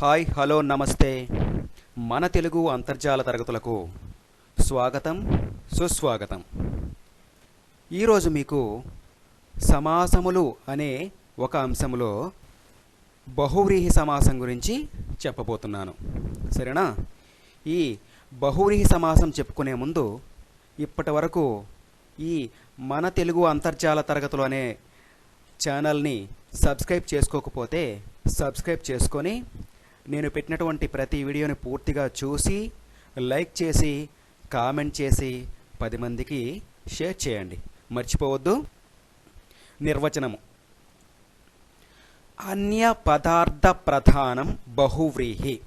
Hi hello నమస్తే. మన తెలుగు అంతర్జాల తరగతులకు స్వాగతం సుస్వాగతం. ఈరోజు మీకు సమాసములు అనే ఒక అంశములో బహువ్రీహి సమాసం గురించి చెప్పబోతున్నాను. సరేనా? ఈ బహువ్రీహి సమాసం చెప్పుకునే ముందు ఇప్పటి వరకు ఈ మన తెలుగు అంతర్జాల తరగతులు అనే ఛానల్ని సబ్స్క్రైబ్ చేసుకోకపోతే సబ్స్క్రైబ్ చేసుకొని నేను పెట్టినటువంటి ప్రతి వీడియోని పూర్తిగా చూసి లైక్ చేసి కామెంట్ చేసి పది మందికి షేర్ చేయండి. మర్చిపోవద్దు. నిర్వచనము. అన్య పదార్థ ప్రధానం బహువ్రీహి.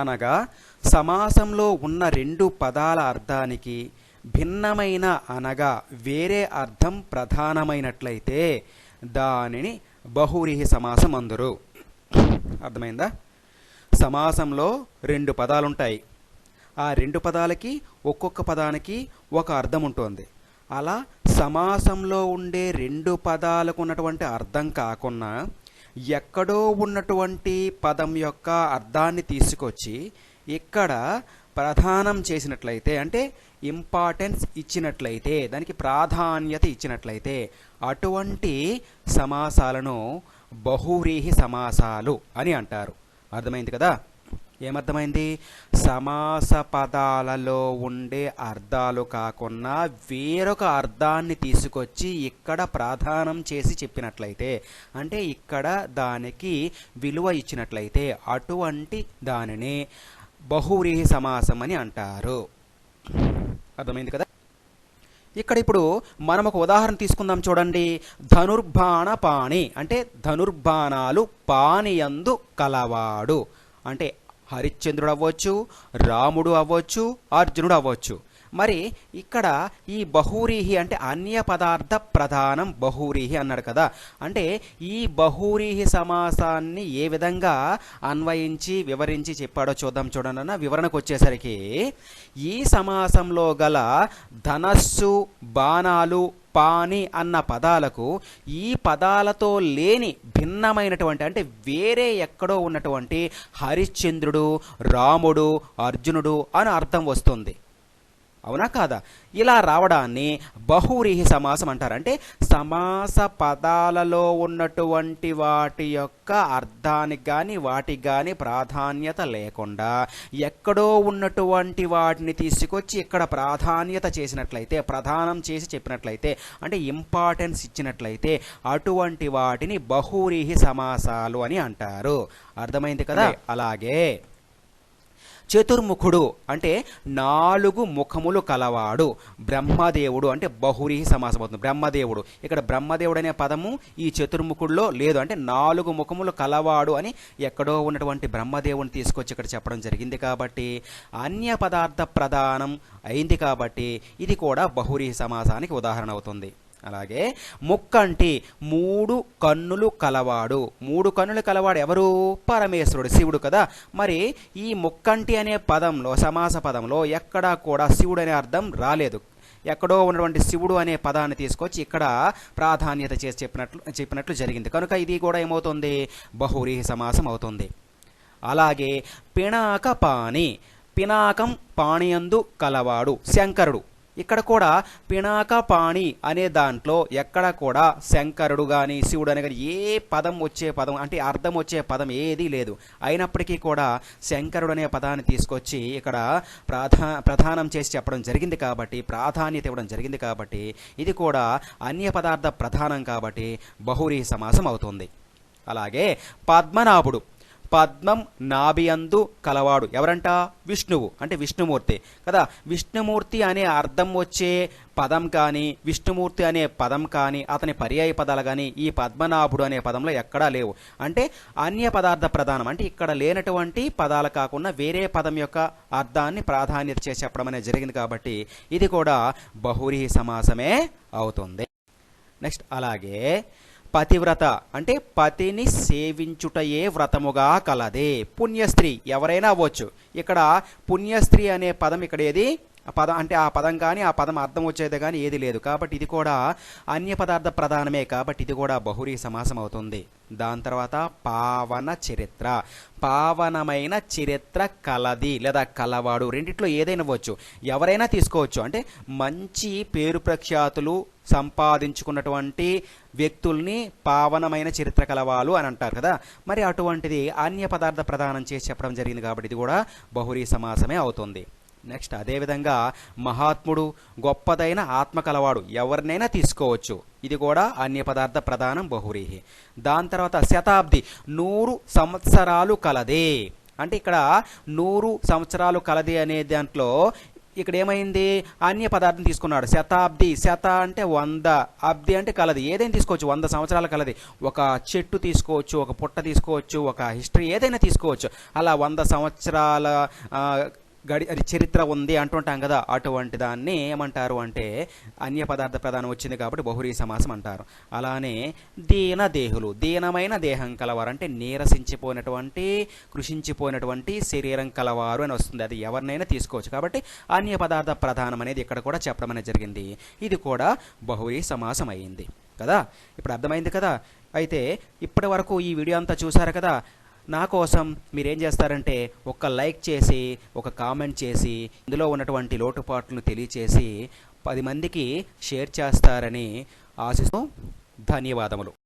అనగా సమాసంలో ఉన్న రెండు పదాల అర్థానికి భిన్నమైన అనగా వేరే అర్థం ప్రధానమైనట్లయితే దానిని బహువ్రీహి సమాసం అందరు అర్థమైందా? సమాసంలో రెండు పదాలుంటాయి. ఆ రెండు పదాలకి ఒక్కొక్క పదానికి ఒక అర్థం ఉంటుంది అలా సమాసంలో ఉండే రెండు పదాలకు ఉన్నటువంటి అర్థం కాకుండా ఎక్కడో ఉన్నటువంటి పదం యొక్క అర్థాన్ని తీసుకొచ్చి ఇక్కడ ప్రధానం చేసినట్లయితే అంటే ఇంపార్టెన్స్ ఇచ్చినట్లయితే దానికి ప్రాధాన్యత ఇచ్చినట్లయితే అటువంటి సమాసాలను బహువ్రీహి సమాసాలు అని అంటారు. అర్థమైంది కదా? ఏమర్థమైంది? సమాస పదాలలో ఉండే అర్థాలు కాకుండా వేరొక అర్థాన్ని తీసుకొచ్చి ఇక్కడ ప్రాధానం చేసి చెప్పినట్లయితే అంటే ఇక్కడ దానికి విలువ ఇచ్చినట్లయితే అటువంటి దానిని బహువ్రీహి సమాసం అని అంటారు. అర్థమైంది కదా? ఇక్కడ ఇప్పుడు మనం ఒక ఉదాహరణ తీసుకుందాం చూడండి. ధనుర్బాణ పాణి అంటే ధనుర్బాణాలు పానియందు కలవాడు. అంటే హరిశ్చంద్రుడు అవ్వచ్చు రాముడు అవ్వచ్చు అర్జునుడు అవ్వచ్చు. మరి ఇక్కడ ఈ బహురీహి అంటే అన్య పదార్థ ప్రధానం బహురీహి అన్నాడు కదా. అంటే ఈ బహురీహి సమాసాన్ని ఏ విధంగా అన్వయించి వివరించి చెప్పాడో చూద్దాం చూడండి అన్న వివరణకు వచ్చేసరికి ఈ సమాసంలో గల ధనస్సు బాణాలు పాని అన్న పదాలకు ఈ పదాలతో లేని భిన్నమైనటువంటి అంటే వేరే ఎక్కడో ఉన్నటువంటి హరిశ్చంద్రుడు రాముడు అర్జునుడు అని అర్థం వస్తుంది. అవునా కాదా? ఇలా రావడాన్ని బహురీహి సమాసం అంటారు. అంటే సమాస పదాలలో ఉన్నటువంటి వాటి యొక్క అర్థానికి కానీ వాటికి కానీ ప్రాధాన్యత లేకుండా ఎక్కడో ఉన్నటువంటి వాటిని తీసుకొచ్చి ఇక్కడ ప్రాధాన్యత చేసినట్లయితే ప్రధానం చేసి చెప్పినట్లయితే అంటే ఇంపార్టెన్స్ ఇచ్చినట్లయితే అటువంటి వాటిని బహురీహి సమాసాలు అని అంటారు. అర్థమైంది కదా? అలాగే చతుర్ముఖుడు అంటే నాలుగు ముఖములు కలవాడు. బ్రహ్మదేవుడు అంటే బహురీ సమాసం అవుతుంది బ్రహ్మదేవుడు. ఇక్కడ బ్రహ్మదేవుడు అనే పదము ఈ చతుర్ముఖుడిలో లేదు. అంటే నాలుగు ముఖములు కలవాడు అని ఎక్కడో ఉన్నటువంటి బ్రహ్మదేవుని తీసుకొచ్చి ఇక్కడ చెప్పడం జరిగింది కాబట్టి అన్య పదార్థ ప్రధానం అయింది కాబట్టి ఇది కూడా బహురీ సమాసానికి ఉదాహరణ అవుతుంది. అలాగే ముక్కంటి మూడు కన్నులు కలవాడు. మూడు కన్నులు కలవాడు ఎవరు? పరమేశ్వరుడు శివుడు కదా. మరి ఈ ముక్కంటి అనే పదంలో సమాస పదంలో ఎక్కడా కూడా శివుడు అనే అర్థం రాలేదు. ఎక్కడో ఉన్నటువంటి శివుడు అనే పదాన్ని తీసుకొచ్చి ఇక్కడ ప్రాధాన్యత చేసి చెప్పినట్లు చెప్పినట్లు జరిగింది. కనుక ఇది కూడా ఏమవుతుంది? బహురీహి సమాసం అవుతుంది. అలాగే పిణాక పాణి పినాకం పాణియందు కలవాడు శంకరుడు. ఇక్కడ కూడా పినాక పాణి అనే దాంట్లో ఎక్కడ కూడా శంకరుడు కానీ శివుడు అనే కానీ ఏ పదం వచ్చే పదం అంటే అర్థం వచ్చే పదం ఏదీ లేదు. అయినప్పటికీ కూడా శంకరుడు అనే పదాన్ని తీసుకొచ్చి ఇక్కడ ప్రాధా ప్రధానం చేసి చెప్పడం జరిగింది కాబట్టి ప్రాధాన్యత ఇవ్వడం జరిగింది కాబట్టి ఇది కూడా అన్య పదార్థ ప్రధానం కాబట్టి బహురీ సమాసం అవుతుంది. అలాగే పద్మనాభుడు పద్మం నాభియందు కలవాడు. ఎవరంట? విష్ణువు. అంటే విష్ణుమూర్తి. కదా? విష్ణుమూర్తి అనే అర్థం వచ్చే పదం కానీ విష్ణుమూర్తి అనే పదం కానీ అతని పర్యాయ పదాలు కానీ ఈ పద్మనాభుడు అనే పదంలో ఎక్కడా లేవు. అంటే అన్య పదార్థ ప్రధానం. అంటే ఇక్కడ లేనటువంటి పదాలు కాకుండా వేరే పదం యొక్క అర్థాన్ని ప్రాధాన్యత చేసి చెప్పడం అనేది జరిగింది కాబట్టి ఇది కూడా బహురీ సమాసమే అవుతుంది. నెక్స్ట్ అలాగే పతివ్రత అంటే పతిని సేవించుటయే వ్రతముగా కలదే. పుణ్యస్త్రీ ఎవరైనా అవ్వచ్చు. ఇక్కడ పుణ్యస్త్రీ అనే పదం ఇక్కడ ఏది? పదం అంటే ఆ పదం కానీ ఆ పదం అర్థం వచ్చేది కానీ ఏది లేదు. కాబట్టి ఇది కూడా అన్య పదార్థ ప్రధానమే. కాబట్టి ఇది కూడా బహురీ సమాసం అవుతుంది. దాని తర్వాత పావన చరిత్ర. పావనమైన చరిత్ర కలది లేదా కలవాడు. రెండిట్లో ఏదైనా అవ్వచ్చు. ఎవరైనా తీసుకోవచ్చు. అంటే మంచి పేరు ప్రఖ్యాతులు సంపాదించుకున్నటువంటి వ్యక్తుల్ని పావనమైన చరిత్ర కలవాలు అని అంటారు కదా. మరి అటువంటిది అన్య పదార్థ ప్రదానం చేసి చెప్పడం జరిగింది కాబట్టి ఇది కూడా బహురీ సమాసమే అవుతుంది. నెక్స్ట్ అదేవిధంగా మహాత్ముడు గొప్పదైన ఆత్మ కలవాడు ఎవరినైనా తీసుకోవచ్చు. ఇది కూడా అన్య పదార్థ ప్రధానం బహురీహి దాని తర్వాత శతాబ్ది నూరు సంవత్సరాలు కలదే. అంటే ఇక్కడ నూరు సంవత్సరాలు కలది అనే దాంట్లో ఇక్కడ ఏమైంది? అన్య పదార్థం తీసుకున్నాడు. శతాబ్ది శత అంటే వంద అబ్ది అంటే కలది. ఏదైనా తీసుకోవచ్చు. వంద సంవత్సరాల కలది. ఒక చెట్టు తీసుకోవచ్చు ఒక పుట్ట తీసుకోవచ్చు ఒక హిస్టరీ ఏదైనా తీసుకోవచ్చు. అలా వంద సంవత్సరాల గడి అది చరిత్ర ఉంది అంటుంటాం కదా అటువంటి దాన్ని ఏమంటారు అంటే అన్య పదార్థ ప్రధానం వచ్చింది కాబట్టి బహురీ సమాసం అంటారు. అలానే దీన దేహులు దీనమైన దేహం కలవారు అంటే నీరసించిపోయినటువంటి కృషించిపోయినటువంటి శరీరం కలవారు అని వస్తుంది. అది ఎవరినైనా తీసుకోవచ్చు. కాబట్టి అన్య పదార్థ ప్రధానం అనేది ఇక్కడ కూడా చెప్పడం అనేది జరిగింది. ఇది కూడా బహురీ సమాసం అయింది. కదా? ఇప్పుడు అర్థమైంది కదా? అయితే ఇప్పటి వరకు ఈ వీడియో అంతా చూసారు కదా? నా కోసం మీరేం చేస్తారంటే ఒక లైక్ చేసి ఒక కామెంట్ చేసి ఇందులో ఉన్నటువంటి లోటుపాట్లను తెలియచేసి పది మందికి షేర్ చేస్తారని ఆశిస్తూ ధన్యవాదములు.